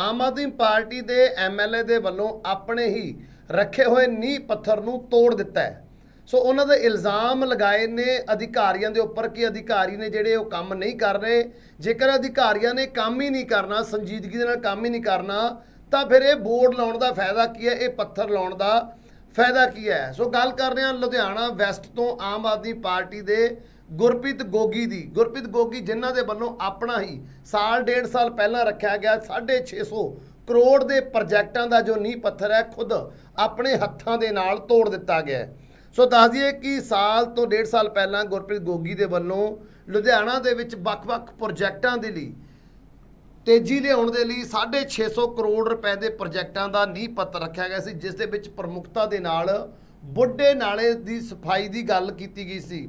Aam Aadmi party ਦੇ MLA ਦੇ ਵੱਲੋਂ ਆਪਣੇ ਹੀ ਰੱਖੇ ਹੋਏ ਨੀਂਹ ਪੱਥਰ ਨੂੰ ਤੋੜ ਦਿੱਤਾ ਹੈ। ਸੋ ਉਹਨਾਂ ਦੇ ਇਲਜ਼ਾਮ ਲਗਾਏ ਨੇ ਅਧਿਕਾਰੀਆਂ ਦੇ ਉੱਪਰ ਕਿ ਅਧਿਕਾਰੀ ਨੇ ਜਿਹੜੇ ਉਹ ਕੰਮ ਨਹੀਂ ਕਰ ਰਹੇ, ਜੇਕਰ ਅਧਿਕਾਰੀਆਂ ਨੇ ਕੰਮ ਹੀ ਨਹੀਂ ਕਰਨਾ, ਸੰਜੀਦਗੀ ਦੇ ਨਾਲ ਕੰਮ ਹੀ ਨਹੀਂ ਕਰਨਾ, ਤਾਂ ਫਿਰ ਇਹ ਬੋਰਡ ਲਾਉਣ ਦਾ ਫਾਇਦਾ ਕੀ ਹੈ, ਇਹ ਪੱਥਰ ਲਾਉਣ ਦਾ ਫਾਇਦਾ ਕੀ ਹੈ? ਸੋ ਗੱਲ ਕਰ ਰਹੇ ਹਾਂ ਲੁਧਿਆਣਾ ਵੈਸਟ ਤੋਂ ਆਮ ਆਦਮੀ ਪਾਰਟੀ ਦੇ ਗੁਰਪ੍ਰੀਤ ਗੋਗੀ ਦੀ। ਗੁਰਪ੍ਰੀਤ ਗੋਗੀ ਜਿਨ੍ਹਾਂ ਦੇ ਵੱਲੋਂ ਆਪਣਾ ਹੀ ਸਾਲ ਡੇਢ ਸਾਲ ਪਹਿਲਾਂ ਰੱਖਿਆ ਗਿਆ 650 ਕਰੋੜ ਦੇ ਪ੍ਰੋਜੈਕਟਾਂ ਦਾ ਜੋ ਨੀਂਹ ਪੱਥਰ ਹੈ, ਖੁਦ ਆਪਣੇ ਹੱਥਾਂ ਦੇ ਨਾਲ ਤੋੜ ਦਿੱਤਾ ਗਿਆ ਸੋ ਦੱਸ ਦਈਏ ਕਿ ਸਾਲ ਤੋਂ ਡੇਢ ਸਾਲ ਪਹਿਲਾਂ ਗੁਰਪ੍ਰੀਤ ਗੋਗੀ ਦੇ ਵੱਲੋਂ ਲੁਧਿਆਣਾ ਦੇ ਵਿੱਚ ਵੱਖ-ਵੱਖ ਪ੍ਰੋਜੈਕਟਾਂ ਦੇ ਲਈ, ਤੇਜ਼ੀ ਲਿਆਉਣ ਦੇ ਲਈ 650 ਕਰੋੜ ਰੁਪਏ ਦੇ ਪ੍ਰੋਜੈਕਟਾਂ ਦਾ ਨੀਂਹ ਪੱਥਰ ਰੱਖਿਆ ਗਿਆ ਸੀ, ਜਿਸ ਦੇ ਵਿੱਚ ਪ੍ਰਮੁੱਖਤਾ ਦੇ ਨਾਲ ਬੁੱਢੇ ਨਾਲੇ ਦੀ ਸਫ਼ਾਈ ਦੀ ਗੱਲ ਕੀਤੀ ਗਈ ਸੀ।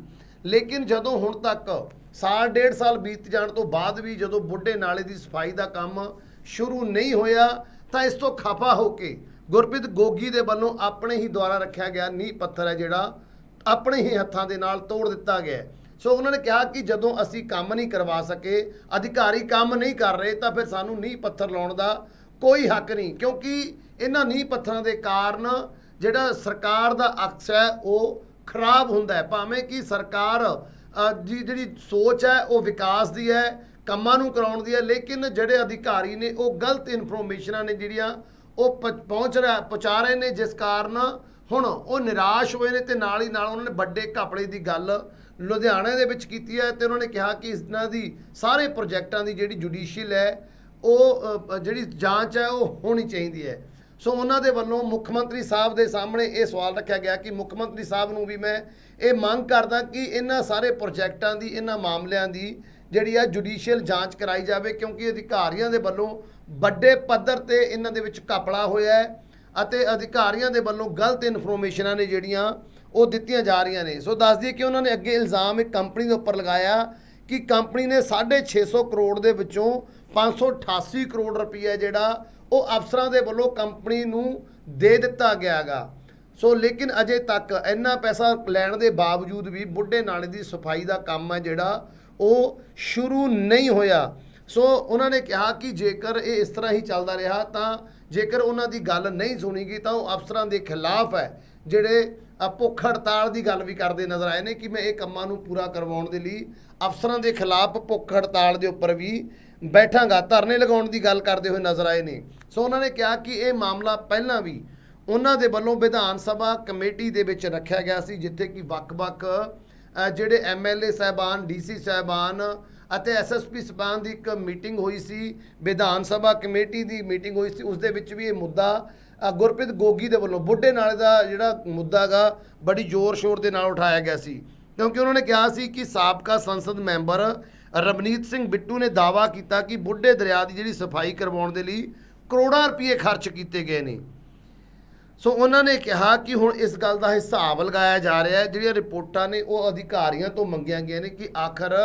ਲੇਕਿਨ ਜਦੋਂ ਹੁਣ ਤੱਕ ਸਾਲ ਡੇਢ ਸਾਲ ਬੀਤ ਜਾਣ ਤੋਂ ਬਾਅਦ ਵੀ ਜਦੋਂ ਬੁੱਢੇ ਨਾਲੇ ਦੀ ਸਫ਼ਾਈ ਦਾ ਕੰਮ ਸ਼ੁਰੂ ਨਹੀਂ ਹੋਇਆ, ਤਾਂ ਇਸ ਤੋਂ ਖਫਾ ਹੋ ਕੇ ਗੁਰਪ੍ਰੀਤ ਗੋਗੀ ਦੇ ਵੱਲੋਂ ਆਪਣੇ ਹੀ ਦੁਆਰਾ ਰੱਖਿਆ ਗਿਆ ਨੀਂਹ ਪੱਥਰ ਹੈ ਜਿਹੜਾ ਆਪਣੇ ਹੀ ਹੱਥਾਂ ਦੇ ਨਾਲ ਤੋੜ ਦਿੱਤਾ ਗਿਆ ਸੋ ਉਹਨਾਂ ਨੇ ਕਿਹਾ ਕਿ ਜਦੋਂ ਅਸੀਂ ਕੰਮ ਨਹੀਂ ਕਰਵਾ ਸਕੇ, ਅਧਿਕਾਰੀ ਕੰਮ ਨਹੀਂ ਕਰ ਰਹੇ, ਤਾਂ ਫਿਰ ਸਾਨੂੰ ਨੀਂਹ ਪੱਥਰ ਲਾਉਣ ਦਾ ਕੋਈ ਹੱਕ ਨਹੀਂ। ਕਿਉਂਕਿ ਇਹਨਾਂ ਨੀਂਹ ਪੱਥਰਾਂ ਦੇ ਕਾਰਨ ਜਿਹੜਾ ਸਰਕਾਰ ਦਾ ਅਕਸ ਹੈ, ਉਹ ਖਰਾਬ ਹੁੰਦਾ ਹੈ। ਭਾਵੇਂ ਕਿ ਸਰਕਾਰ ਦੀ ਜਿਹੜੀ ਸੋਚ ਹੈ, ਉਹ ਵਿਕਾਸ ਦੀ ਹੈ, ਕੰਮਾਂ ਨੂੰ ਕਰਾਉਣ ਦੀ ਹੈ, ਲੇਕਿਨ ਜਿਹੜੇ ਅਧਿਕਾਰੀ ਨੇ, ਉਹ ਗਲਤ ਇਨਫੋਰਮੇਸ਼ਨਾਂ ਨੇ ਜਿਹੜੀਆਂ ਉਹ ਪ- ਪਹੁੰਚ ਰਿਹਾ, ਪਹੁੰਚਾ ਰਹੇ ਨੇ, ਜਿਸ ਕਾਰਨ ਹੁਣ ਉਹ ਨਿਰਾਸ਼ ਹੋਏ ਨੇ ਤੇ ਨਾਲ ਹੀ ਨਾਲ ਉਹਨਾਂ ਨੇ ਵੱਡੇ ਘਪਲੇ ਦੀ ਗੱਲ ਲੁਧਿਆਣਾ ਦੇ ਵਿੱਚ ਕੀਤੀ ਹੈ ਤੇ ਉਹਨਾਂ ਨੇ ਕਿਹਾ ਕਿ ਇਹਨਾਂ ਦੀ ਸਾਰੇ ਪ੍ਰੋਜੈਕਟਾਂ ਦੀ ਜਿਹੜੀ ਜੁਡੀਸ਼ੀਅਲ ਹੈ, ਉਹ ਜਿਹੜੀ ਜਾਂਚ ਹੈ, ਉਹ ਹੋਣੀ ਚਾਹੀਦੀ ਹੈ। ਸੋ ਉਹਨਾਂ ਦੇ ਵੱਲੋਂ ਮੁੱਖ ਮੰਤਰੀ ਸਾਹਿਬ ਦੇ ਸਾਹਮਣੇ ਇਹ ਸਵਾਲ ਰੱਖਿਆ ਗਿਆ ਕਿ ਮੁੱਖ ਮੰਤਰੀ ਸਾਹਿਬ ਨੂੰ ਵੀ ਮੈਂ ਇਹ ਮੰਗ ਕਰਦਾ ਕਿ ਇਹਨਾਂ ਸਾਰੇ ਪ੍ਰੋਜੈਕਟਾਂ ਦੀ, ਇਹਨਾਂ ਮਾਮਲਿਆਂ ਦੀ ਜਿਹੜੀ ਆ ਜੁਡੀਸ਼ੀਅਲ ਜਾਂਚ ਕਰਾਈ ਜਾਵੇ ਕਿਉਂਕਿ ਅਧਿਕਾਰੀਆਂ ਦੇ ਵੱਲੋਂ ਵੱਡੇ ਪੱਧਰ ਤੇ ਇਹਨਾਂ ਦੇ ਵਿੱਚ ਘਪਲਾ ਹੋਇਆ ਹੈ ਅਤੇ ਅਧਿਕਾਰੀਆਂ ਦੇ ਵੱਲੋਂ ਗਲਤ ਇਨਫੋਰਮੇਸ਼ਨਾਂ ਨੇ ਜਿਹੜੀਆਂ ਉਹ ਦਿੱਤੀਆਂ ਜਾ ਰਹੀਆਂ ਨੇ। ਸੋ ਦੱਸ ਦਈਏ ਕਿ ਉਹਨਾਂ ਨੇ ਅੱਗੇ ਇਲਜ਼ਾਮ ਇੱਕ ਕੰਪਨੀ ਦੇ ਉੱਪਰ ਲਗਾਇਆ ਕਿ ਕੰਪਨੀ ਨੇ 650 ਕਰੋੜ ਦੇ ਵਿੱਚੋਂ 588 ਕਰੋੜ ਰੁਪਈਆ ਜਿਹੜਾ ਉਹ ਅਫਸਰਾਂ ਦੇ ਵੱਲੋਂ ਕੰਪਨੀ ਨੂੰ ਦੇ ਦਿੱਤਾ ਗਿਆਗਾ। ਸੋ ਲੇਕਿਨ ਅਜੇ ਤੱਕ ਇੰਨਾ ਪੈਸਾ ਲੈਣ ਦੇ ਬਾਵਜੂਦ ਵੀ ਬੁੱਢੇ ਨਾਲੇ ਦੀ ਸਫ਼ਾਈ ਦਾ ਕੰਮ ਹੈ ਜਿਹੜਾ, ਉਹ ਸ਼ੁਰੂ ਨਹੀਂ ਹੋਇਆ। ਸੋ ਉਹਨਾਂ ਨੇ ਕਿਹਾ ਕਿ ਜੇਕਰ ਇਹ ਇਸ ਤਰ੍ਹਾਂ ਹੀ ਚੱਲਦਾ ਰਿਹਾ ਤਾਂ ਜੇਕਰ ਉਹਨਾਂ ਦੀ ਗੱਲ ਨਹੀਂ ਸੁਣੀ ਗਈ ਤਾਂ ਉਹ ਅਫਸਰਾਂ ਦੇ ਖਿਲਾਫ ਹੈ, ਜਿਹੜੇ ਭੁੱਖ ਹੜਤਾਲ ਦੀ ਗੱਲ ਵੀ ਕਰਦੇ ਨਜ਼ਰ ਆਏ ਨੇ ਕਿ ਮੈਂ ਇਹ ਕੰਮਾਂ ਨੂੰ ਪੂਰਾ ਕਰਵਾਉਣ ਦੇ ਲਈ ਅਫਸਰਾਂ ਦੇ ਖਿਲਾਫ ਭੁੱਖ ਹੜਤਾਲ ਦੇ ਉੱਪਰ ਵੀ ਬੈਠਾਂਗਾ ਧਰਨੇ ਲਗਾਉਣ ਦੀ ਗੱਲ ਕਰਦੇ ਹੋਏ ਨਜ਼ਰ ਆਏ ਨੇ। ਸੋ ਉਹਨਾਂ ਨੇ ਕਿਹਾ ਕਿ ਇਹ ਮਾਮਲਾ ਪਹਿਲਾਂ ਵੀ ਉਹਨਾਂ ਦੇ ਵੱਲੋਂ ਵਿਧਾਨ ਸਭਾ ਕਮੇਟੀ ਦੇ ਵਿੱਚ ਰੱਖਿਆ ਗਿਆ ਸੀ ਜਿੱਥੇ ਕਿ ਵੱਖ-ਵੱਖ ਅ, ਜਿਹੜੇ ਐਮਐਲਏ ਸਾਹਿਬਾਨ ਡੀਸੀ ਸਾਹਿਬਾਨ ਅਤੇ ਐਸਐਸਪੀ ਸਾਹਿਬਾਨ ਦੀ ਇੱਕ ਮੀਟਿੰਗ ਹੋਈ ਸੀ। ਵਿਧਾਨ ਸਭਾ ਕਮੇਟੀ ਦੀ ਮੀਟਿੰਗ ਹੋਈ ਸੀ। ਉਸ ਦੇ ਵਿੱਚ ਵੀ ਇਹ ਮੁੱਦਾ ਗੁਰਪ੍ਰੀਤ ਗੋਗੀ ਦੇ ਵੱਲੋਂ ਬੁੱਢੇ ਨਾਲੇ ਦਾ ਜਿਹੜਾ ਮੁੱਦਾ ਗਾ ਬੜੀ ਜ਼ੋਰ ਸ਼ੋਰ ਦੇ ਨਾਲ ਉਠਾਇਆ ਗਿਆ ਸੀ। ਕਿਉਂਕਿ ਉਹਨਾਂ ਨੇ ਕਿਹਾ ਸੀ ਕਿ ਸਾਬਕਾ ਸੰਸਦ ਮੈਂਬਰ ਰਵਨੀਤ ਸਿੰਘ ਬਿੱਟੂ ਨੇ ਦਾਅਵਾ ਕੀਤਾ ਕਿ ਬੁੱਢੇ ਦਰਿਆ ਦੀ ਜਿਹੜੀ ਸਫ਼ਾਈ ਕਰਵਾਉਣ ਦੇ ਲਈ ਕਰੋੜਾਂ ਰੁਪਏ ਖਰਚ ਕੀਤੇ ਗਏ ਨੇ। ਸੋ ਉਹਨਾਂ ਨੇ ਕਿਹਾ ਕਿ ਹੁਣ ਇਸ ਗੱਲ ਦਾ ਹਿਸਾਬ ਲਗਾਇਆ ਜਾ ਰਿਹਾ ਹੈ। ਜਿਹੜੀਆਂ ਰਿਪੋਰਟਾਂ ਨੇ ਉਹ ਅਧਿਕਾਰੀਆਂ ਤੋਂ ਮੰਗੀਆਂ ਗਈਆਂ ਨੇ ਕਿ ਆਖਰ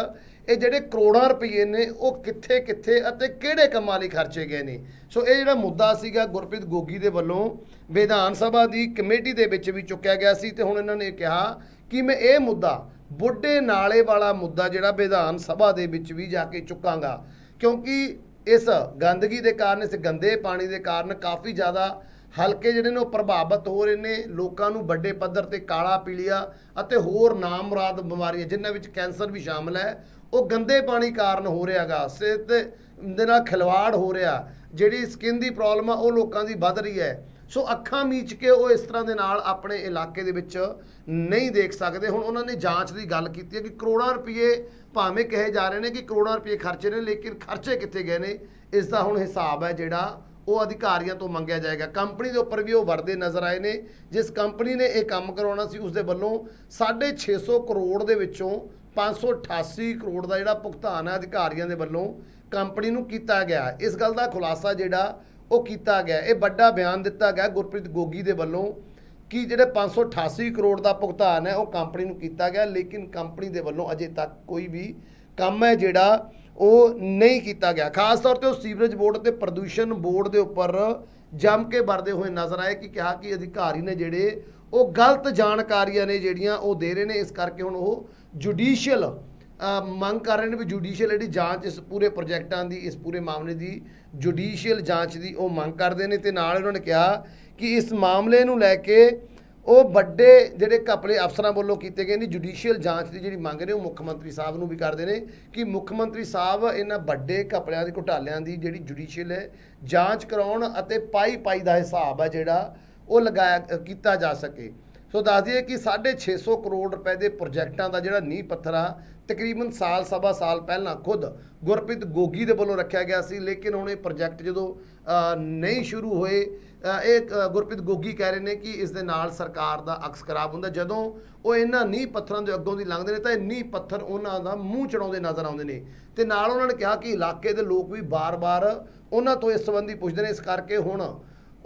ਇਹ ਜਿਹੜੇ ਕਰੋੜਾਂ ਰੁਪਏ ਨੇ, ਉਹ ਕਿੱਥੇ ਕਿੱਥੇ ਅਤੇ ਕਿਹੜੇ ਕੰਮਾਂ ਲਈ ਖਰਚੇ ਗਏ ਨੇ। ਸੋ ਇਹ ਜਿਹੜਾ ਮੁੱਦਾ ਸੀਗਾ ਗੁਰਪ੍ਰੀਤ ਗੋਗੀ ਦੇ ਵੱਲੋਂ ਵਿਧਾਨ ਸਭਾ ਦੀ ਕਮੇਟੀ ਦੇ ਵਿੱਚ ਵੀ ਚੁੱਕਿਆ ਗਿਆ ਸੀ ਤੇ ਹੁਣ ਇਹਨਾਂ ਨੇ ਕਿਹਾ ਕਿ ਮੈਂ ਇਹ ਮੁੱਦਾ ਬੁੱਢੇ ਨਾਲੇ ਵਾਲਾ ਮੁੱਦਾ ਜਿਹੜਾ ਵਿਧਾਨ ਸਭਾ ਦੇ ਵਿੱਚ ਵੀ ਜਾ ਕੇ ਚੁੱਕਾਂਗਾ। ਕਿਉਂਕਿ ਇਸ ਗੰਦਗੀ ਦੇ ਕਾਰਨ, ਇਸ ਗੰਦੇ ਪਾਣੀ ਦੇ ਕਾਰਨ ਕਾਫੀ ਜ਼ਿਆਦਾ ਹਲਕੇ ਜਿਹੜੇ ਨੇ ਉਹ ਪ੍ਰਭਾਵਿਤ ਹੋ ਰਹੇ ਨੇ। ਲੋਕਾਂ ਨੂੰ ਵੱਡੇ ਪੱਧਰ ਤੇ ਕਾਲਾ ਪੀਲੀਆ ਅਤੇ ਹੋਰ ਨਾਮੁਰਾਦ ਬਿਮਾਰੀਆਂ, ਜਿਨ੍ਹਾਂ ਵਿੱਚ ਕੈਂਸਰ ਵੀ ਸ਼ਾਮਲ ਹੈ, ਉਹ ਗੰਦੇ ਪਾਣੀ ਕਾਰਨ ਹੋ ਰਿਹਾਗਾ। ਸਿਹਤ ਦੇ ਨਾਲ ਖਿਲਵਾੜ ਹੋ ਰਿਹਾ। ਜਿਹੜੀ ਸਕਿਨ ਦੀ ਪ੍ਰੋਬਲਮ ਆ, ਉਹ ਲੋਕਾਂ ਦੀ ਵੱਧ ਰਹੀ ਹੈ। ਸੋ ਅੱਖਾਂ ਮੀਚ ਕੇ ਉਹ ਇਸ ਤਰ੍ਹਾਂ ਦੇ ਨਾਲ ਆਪਣੇ ਇਲਾਕੇ ਦੇ ਵਿੱਚ ਨਹੀਂ ਦੇਖ ਸਕਦੇ। ਹੁਣ ਉਹਨਾਂ ਨੇ ਜਾਂਚ ਦੀ ਗੱਲ ਕੀਤੀ ਹੈ ਕਿ ਕਰੋੜਾਂ ਰੁਪਏ ਭਾਵੇਂ ਕਹੇ ਜਾ ਰਹੇ ਨੇ ਕਿ ਕਰੋੜਾਂ ਰੁਪਏ ਖਰਚੇ ਨੇ, ਲੇਕਿਨ ਖਰਚੇ ਕਿੱਥੇ ਗਏ ਨੇ, ਇਸ ਦਾ ਹੁਣ ਹਿਸਾਬ ਹੈ ਜਿਹੜਾ ਉਹ ਅਧਿਕਾਰੀਆਂ ਤੋਂ ਮੰਗਿਆ ਜਾਏਗਾ। ਕੰਪਨੀ ਦੇ ਉੱਪਰ ਵੀ ਉਹ ਵਰਦੇ ਨਜ਼ਰ ਆਏ ਨੇ। ਜਿਸ ਕੰਪਨੀ ਨੇ ਇਹ ਕੰਮ ਕਰਾਉਣਾ ਸੀ ਉਸ ਦੇ ਵੱਲੋਂ 650 ਕਰੋੜ ਦੇ ਵਿੱਚੋਂ 588 ਕਰੋੜ ਦਾ ਜਿਹੜਾ ਭੁਗਤਾਨ ਹੈ ਅਧਿਕਾਰੀਆਂ ਦੇ ਵੱਲੋਂ ਕੰਪਨੀ ਨੂੰ ਕੀਤਾ ਗਿਆ। ਇਸ ਗੱਲ ਦਾ ਖੁਲਾਸਾ ਜਿਹੜਾ ਉਹ ਕੀਤਾ ਗਿਆ। ਇਹ ਵੱਡਾ ਬਿਆਨ ਦਿੱਤਾ ਗਿਆ ਗੁਰਪ੍ਰੀਤ ਗੋਗੀ ਦੇ ਵੱਲੋਂ ਕਿ ਜਿਹੜੇ 588 ਕਰੋੜ ਦਾ ਭੁਗਤਾਨ ਹੈ, ਉਹ ਕੰਪਨੀ ਨੂੰ ਕੀਤਾ ਗਿਆ, ਲੇਕਿਨ ਕੰਪਨੀ ਦੇ ਵੱਲੋਂ ਅਜੇ ਤੱਕ ਕੋਈ ਵੀ ਕੰਮ ਹੈ ਜਿਹੜਾ ਉਹ ਨਹੀਂ ਕੀਤਾ ਗਿਆ। ਖਾਸ ਤੌਰ ਤੇ ਉਹ ਸੀਵਰੇਜ ਬੋਰਡ ਤੇ ਪ੍ਰਦੂਸ਼ਣ ਬੋਰਡ ਦੇ ਉੱਪਰ ਜੰਮ ਕੇ ਵਰਦੇ ਹੋਏ ਨਜ਼ਰ ਆਏ ਕਿ ਕਿਹਾ ਕਿ ਅਧਿਕਾਰੀ ਨੇ ਜਿਹੜੇ ਉਹ ਗਲਤ ਜਾਣਕਾਰੀਆਂ ਨੇ ਜਿਹੜੀਆਂ ਉਹ ਦੇ ਰਹੇ ਨੇ, ਇਸ ਕਰਕੇ ਹੁਣ ਉਹ ਜੁਡੀਸ਼ੀਅਲ ਮੰਗ ਕਰ ਰਹੇ ਨੇ ਵੀ ਜੁਡੀਸ਼ੀਅਲ ਜਿਹੜੀ ਜਾਂਚ ਇਸ ਪੂਰੇ ਪ੍ਰੋਜੈਕਟਾਂ ਦੀ, ਇਸ ਪੂਰੇ ਮਾਮਲੇ ਦੀ ਜੁਡੀਸ਼ੀਅਲ ਜਾਂਚ ਦੀ ਉਹ ਮੰਗ ਕਰਦੇ ਨੇ ਤੇ ਨਾਲ ਉਹਨਾਂ ਨੇ ਕਿਹਾ ਕਿ ਇਸ ਮਾਮਲੇ ਨੂੰ ਲੈ ਕੇ ਉਹ ਵੱਡੇ ਜਿਹੜੇ ਘਪਲੇ ਅਫਸਰਾਂ ਵੱਲੋਂ ਕੀਤੇ ਗਏ ਨੇ ਜੁਡੀਸ਼ੀਅਲ ਜਾਂਚ ਦੀ ਜਿਹੜੀ ਮੰਗ ਨੇ ਉਹ ਮੁੱਖ ਮੰਤਰੀ ਸਾਹਿਬ ਨੂੰ ਵੀ ਕਰਦੇ ਨੇ ਕਿ ਮੁੱਖ ਮੰਤਰੀ ਸਾਹਿਬ ਇਹਨਾਂ ਵੱਡੇ ਘਪਲਿਆਂ ਦੇ ਘੁਟਾਲਿਆਂ ਦੀ ਜਿਹੜੀ ਜੁਡੀਸ਼ੀਅਲ ਹੈ, ਜਾਂਚ ਕਰਾਉਣ ਅਤੇ ਪਾਈ ਪਾਈ ਦਾ ਹਿਸਾਬ ਹੈ ਜਿਹੜਾ ਉਹ ਲਗਾਇਆ ਕੀਤਾ ਜਾ ਸਕੇ। ਸੋ ਦੱਸ ਦਈਏ ਕਿ 650 ਕਰੋੜ ਰੁਪਏ ਦੇ ਪ੍ਰੋਜੈਕਟਾਂ ਦਾ ਜਿਹੜਾ ਨੀਂਹ ਪੱਥਰ ਆ, ਤਕਰੀਬਨ ਸਾਲ ਸਵਾ ਸਾਲ ਪਹਿਲਾਂ ਖੁਦ ਗੁਰਪ੍ਰੀਤ ਗੋਗੀ ਦੇ ਵੱਲੋਂ ਰੱਖਿਆ ਗਿਆ ਸੀ, ਲੇਕਿਨ ਹੁਣ ਇਹ ਪ੍ਰੋਜੈਕਟ ਜਦੋਂ ਨਹੀਂ ਸ਼ੁਰੂ ਹੋਏ ਇਹ ਗੁਰਪ੍ਰੀਤ ਗੋਗੀ ਕਹਿ ਰਹੇ ਨੇ ਕਿ ਇਸ ਦੇ ਨਾਲ ਸਰਕਾਰ ਦਾ ਅਕਸ ਖਰਾਬ ਹੁੰਦਾ। ਜਦੋਂ ਉਹ ਇਹਨਾਂ ਨੀਂਹ ਪੱਥਰਾਂ ਦੇ ਅੱਗੋਂ ਦੀ ਲੰਘਦੇ ਨੇ ਤਾਂ ਇਹ ਨੀਂਹ ਪੱਥਰ ਉਹਨਾਂ ਦਾ ਮੂੰਹ ਚੜਾਉਂਦੇ ਨਜ਼ਰ ਆਉਂਦੇ ਨੇ। ਤੇ ਨਾਲ ਉਹਨਾਂ ਨੇ ਕਿਹਾ ਕਿ ਇਲਾਕੇ ਦੇ ਲੋਕ ਵੀ ਬਾਰ-ਬਾਰ ਉਹਨਾਂ ਤੋਂ ਇਸ ਸੰਬੰਧੀ ਪੁੱਛਦੇ ਨੇ। ਇਸ ਕਰਕੇ ਹੁਣ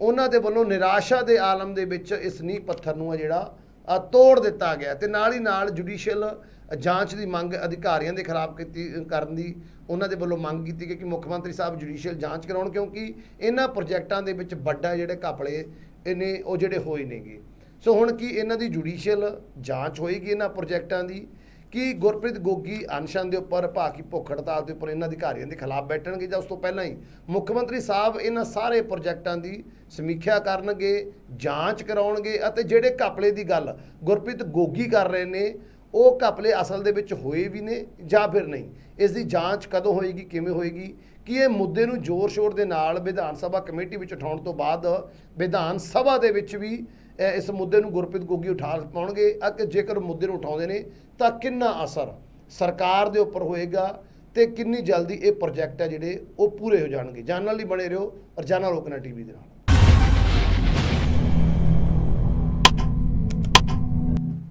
ਉਹਨਾਂ ਦੇ ਵੱਲੋਂ ਨਿਰਾਸ਼ਾ ਦੇ ਆਲਮ ਦੇ ਵਿੱਚ ਇਸ ਨੀਂਹ ਪੱਥਰ ਨੂੰ ਆ ਜਿਹੜਾ ਤੋੜ ਦਿੱਤਾ ਗਿਆ ਤੇ ਨਾਲ ਹੀ ਨਾਲ ਜੁਡੀਸ਼ੀਅਲ ਜਾਂਚ ਦੀ ਮੰਗ ਅਧਿਕਾਰੀਆਂ ਦੇ ਖਿਲਾਫ ਕੀਤੀ ਕਰਨ ਦੀ ਉਹਨਾਂ ਦੇ ਵੱਲੋਂ ਮੰਗ ਕੀਤੀ ਗਈ ਕਿ ਮੁੱਖ ਮੰਤਰੀ ਸਾਹਿਬ ਜੁਡੀਸ਼ੀਅਲ ਜਾਂਚ ਕਰਾਉਣ, ਕਿਉਂਕਿ ਇਹਨਾਂ ਪ੍ਰੋਜੈਕਟਾਂ ਦੇ ਵਿੱਚ ਵੱਡਾ ਜਿਹੜੇ ਘਪਲੇ ਇਹਨੇ, ਉਹ ਜਿਹੜੇ ਹੋਏ ਨੇਗੇ। ਸੋ ਹੁਣ ਕੀ ਇਹਨਾਂ ਦੀ ਜੁਡੀਸ਼ੀਅਲ ਜਾਂਚ ਹੋਏਗੀ ਇਹਨਾਂ ਪ੍ਰੋਜੈਕਟਾਂ ਦੀ? ਕਿ ਗੁਰਪ੍ਰੀਤ ਗੋਗੀ, ਅਨਸ਼ਨ ਦੇ ਉੱਪਰ ਭਾਕੀ ਭੁੱਖ ਹੜਤਾਲ ਦੇ ਉੱਪਰ ਇਹਨਾਂ ਅਧਿਕਾਰੀਆਂ ਦੇ ਖਿਲਾਫ ਬੈਠਣਗੇ ਜਾਂ ਉਸ ਤੋਂ ਪਹਿਲਾਂ ਹੀ ਮੁੱਖ ਮੰਤਰੀ ਸਾਹਿਬ ਇਹਨਾਂ ਸਾਰੇ ਪ੍ਰੋਜੈਕਟਾਂ ਦੀ ਸਮੀਖਿਆ ਕਰਨਗੇ, ਜਾਂਚ ਕਰਾਉਣਗੇ ਅਤੇ ਜਿਹੜੇ ਘਪਲੇ ਦੀ ਗੱਲ ਗੁਰਪ੍ਰੀਤ ਗੋਗੀ ਕਰ ਰਹੇ ਨੇ, ਉਹ ਘਪਲੇ ਅਸਲ ਦੇ ਵਿੱਚ ਹੋਏ ਵੀ ਨੇ ਜਾਂ ਫਿਰ ਨਹੀਂ? ਇਸ ਦੀ ਜਾਂਚ ਕਦੋਂ ਹੋਏਗੀ, ਕਿਵੇਂ ਹੋਏਗੀ? ਕਿ ਇਹ ਮੁੱਦੇ ਨੂੰ ਜ਼ੋਰ-ਸ਼ੋਰ ਦੇ ਨਾਲ ਵਿਧਾਨ ਸਭਾ ਕਮੇਟੀ ਵਿੱਚ ਉਠਾਉਣ ਤੋਂ ਬਾਅਦ ਵਿਧਾਨ ਸਭਾ ਦੇ ਵਿੱਚ ਵੀ ਇਸ ਮੁੱਦੇ ਨੂੰ ਗੁਰਪ੍ਰੀਤ ਗੋਗੀ ਉਠਾ ਪਾਉਣਗੇ ਅਤੇ ਜੇਕਰ ਮੁੱਦੇ ਨੂੰ ਉਠਾਉਂਦੇ ਨੇ ਤਾਂ ਕਿੰਨਾ ਅਸਰ ਸਰਕਾਰ ਦੇ ਉੱਪਰ ਹੋਏਗਾ ਤੇ ਕਿੰਨੀ ਜਲਦੀ ਇਹ ਪ੍ਰੋਜੈਕਟ ਹੈ ਜਿਹੜੇ ਉਹ ਪੂਰੇ ਹੋ ਜਾਣਗੇ। ਜਾਣਨ ਲਈ ਬਣੇ ਰਹੋ ਰਜਾਨਾ ਲੋਕਨਾ ਟੀਵੀ ਦੇ ਨਾਲ।